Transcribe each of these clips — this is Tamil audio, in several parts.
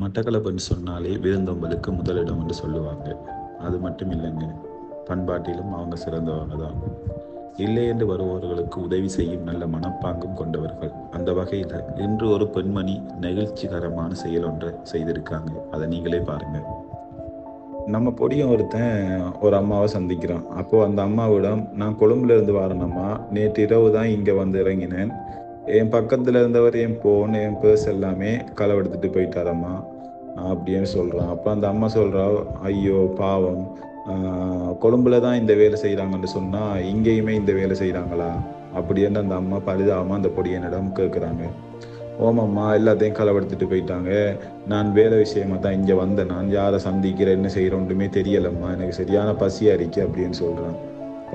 மட்டக்களப்புன்னு சொன்னாலே விருந்தோம்பலுக்கு முதலிடம் என்று சொல்லுவாங்க. அது மட்டும் இல்லைங்க. பண்பாட்டிலும் அவங்க சிறந்தவங்க தான். இல்லை என்று வருபவர்களுக்கு உதவி செய்யும் நல்ல மனப்பாங்கும் கொண்டவர்கள். அந்த வகையில் இன்று ஒரு பெண்மணி நெகிழ்ச்சிகரமான செயல் ஒன்றை செய்திருக்காங்க. அதை நீங்களே பாருங்க. நம்ம பொடியும் ஒருத்தன் ஒரு அம்மாவை சந்திக்கிறான். அப்போது அந்த அம்மாவிடம் நான் கொழும்புல இருந்து வரணும்மா நேற்று இரவு தான் இங்கே வந்து இறங்கினேன். என் பக்கத்தில் இருந்தவர் என் போன் என் பேர்ஸ் எல்லாமே களவெடுத்துட்டு போயிட்டாரம்மா. அப்படின்னு சொல்கிறான் அப்போ அந்த அம்மா சொல்கிறா ஐயோ பாவம். கொழும்புல தான் இந்த வேலை செய்கிறாங்கன்னு சொன்னால் இங்கேயுமே இந்த வேலை செய்கிறாங்களா அப்படின்னு அந்த அம்மா பரிதாபமாக அந்த பொடியனிடம் கேட்குறாங்க ஓமம்மா எல்லாத்தையும் களவெடுத்துட்டு போயிட்டாங்க. நான் வேலை விஷயமா தான் இங்கே வந்தேன். நான் யாரை சந்திக்கிறேன் என்ன செய்கிறோன்றுமே தெரியலம்மா. எனக்கு சரியான பசி இருக்கு அப்படின்னு சொல்கிறான்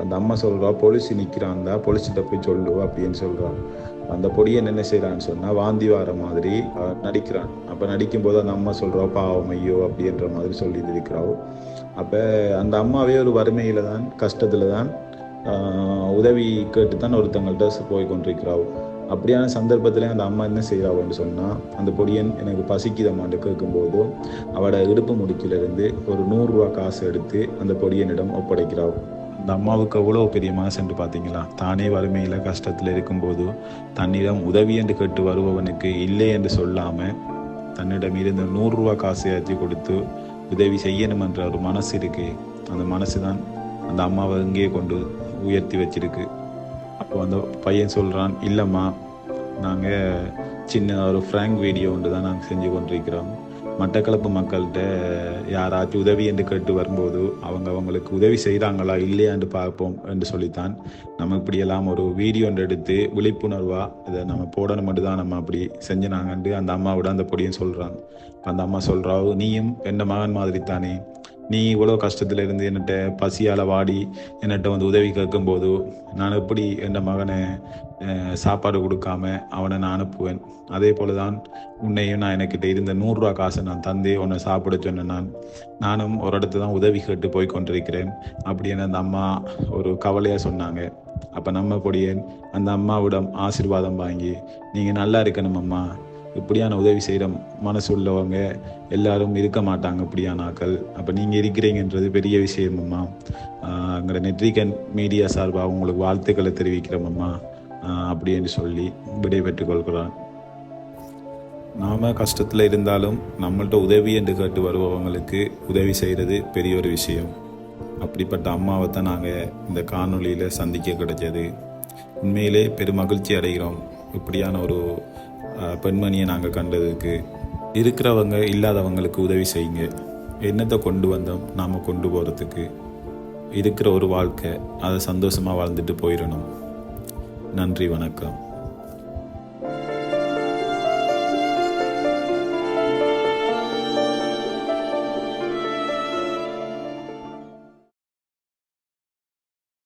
அந்த அம்மா சொல்கிறா போலீஸ் நிற்கிறான் தான் போலீஸ்கிட்ட போய் சொல்லு அப்படின்னு சொல்கிறான் அந்த பொடியன் என்ன செய்கிறான்னு சொன்னால் வாந்தி வர மாதிரி நடிக்கிறான். அப்போ நடிக்கும்போது அந்த அம்மா சொல்கிறா பாவம் ஐயோ அப்படின்ற மாதிரி சொல்லி இருக்கிறாவோ. அப்போ அந்த அம்மாவே ஒரு வறுமையில் தான் கஷ்டத்தில் தான் உதவி கேட்டு தான் ஒருத்தங்கள்ட்ட போய் கொண்டிருக்கிறாள் அப்படியான சந்தர்ப்பத்தில் அந்த அம்மா என்ன செய்கிறாவோன்னு சொன்னால் அந்த பொடியன் எனக்கு பசிக்குதம்மான்னு கேட்கும்போது அவட இடுப்பு முடிக்கிலிருந்து ஒரு நூறுரூவா காசு எடுத்து அந்த பொடியனிடம் ஒப்படைக்கிறாள் அந்த அம்மாவுக்கு அவ்வளோ பெரிய மனசுன்னு பார்த்தீங்களா? தானே வறுமையில் கஷ்டத்தில் இருக்கும்போது தன்னிடம் உதவி என்று கேட்டு வருபவனுக்கு இல்லை என்று சொல்லாமல் தன்னிடம் இருந்த நூறுரூவா காசு ஏற்றி கொடுத்து உதவி செய்யணும் என்ற ஒரு மனசு இருக்கு. அந்த மனசு தான் அந்த அம்மாவை இங்கேயே கொண்டு உயர்த்தி வச்சிருக்கு. அப்போ அந்த பையன் சொல்கிறான் இல்லைம்மா நாங்கள் சின்ன ஒரு ஃப்ராங்க் வீடியோ ஒன்று தான் நாங்கள் செஞ்சு கொண்டிருக்கிறோம். மட்டக்களப்பு மக்கள்கிட்ட யாராச்சும் உதவி என்று கேட்டு வரும்போது அவங்க அவங்களுக்கு உதவி செய்கிறாங்களா இல்லையான்னு பார்ப்போம் என்று சொல்லித்தான். நம்ம இப்படியெல்லாம் ஒரு வீடியோ ஒன்று எடுத்து விழிப்புணர்வாக இதை நம்ம போடணும் மட்டும் தான் நம்ம அப்படி செஞ்சினாங்கன்ட்டு அந்த அம்மாவோட அந்த பொடியும் சொல்கிறாங்க அந்த அம்மா சொல்கிறா நீயும் என்ன மகன் மாதிரி தானே நீ இவ்வளோ கஷ்டத்தில் இருந்து என்னட்ட பசியால் வாடி என்னட்ட வந்து உதவி கேட்கும்போது நான் எப்படி என் மகனை சாப்பாடு கொடுக்காம அவனை நான் அனுப்புவேன்? அதே போல தான் உன்னையும் நான் எனக்கிட்ட இருந்த நூறுரூவா காசை நான் தந்தே உன்னை சாப்பிட சொன்னேன் நான். நானும் ஒரு இடத்து தான் உதவி கேட்டு போய் கொண்டிருக்கிறேன் அப்படின்னு அந்த அம்மா ஒரு கவலையாக சொன்னாங்க. அப்போ நம்ம பொடியன் அந்த அம்மாவிடம் ஆசீர்வாதம் வாங்கி நீங்கள் நல்லா இருக்கணும் அம்மா. இப்படியான உதவி செய்கிற மனசு உள்ளவங்க எல்லாரும் இருக்க மாட்டாங்க இப்படியான ஆக்கள். அப்போ நீங்கள் இருக்கிறீங்கன்றது பெரிய விஷயமம்மா எங்களோட நெட்ரிகன் மீடியா சார்பாக உங்களுக்கு வாழ்த்துக்களை தெரிவிக்கிறோமம்மா அப்படின்னு சொல்லி விடைபெற்றுக் கொள்கிறான் நாம் கஷ்டத்தில் இருந்தாலும் நம்மள்ட்ட உதவி என்று கேட்டு வருபவங்களுக்கு உதவி செய்கிறது பெரிய ஒரு விஷயம். அப்படிப்பட்ட அம்மாவை தான் நாங்கள் இந்த காணொலியில் சந்திக்க கிடைச்சது. உண்மையிலே பெரும் மகிழ்ச்சி அடைகிறோம். இப்படியான ஒரு பெண்மணியை நாங்கள் கண்டதுக்கு இருக்கிறவங்க இல்லாதவங்களுக்கு உதவி செய்யுங்க. என்னத்தை கொண்டு வந்தோம் நாம் கொண்டு போகிறதுக்கு இருக்கிற ஒரு வாழ்க்கை அதை சந்தோஷமாக வாழ்ந்துட்டு போயிடணும். நன்றி வணக்கம்.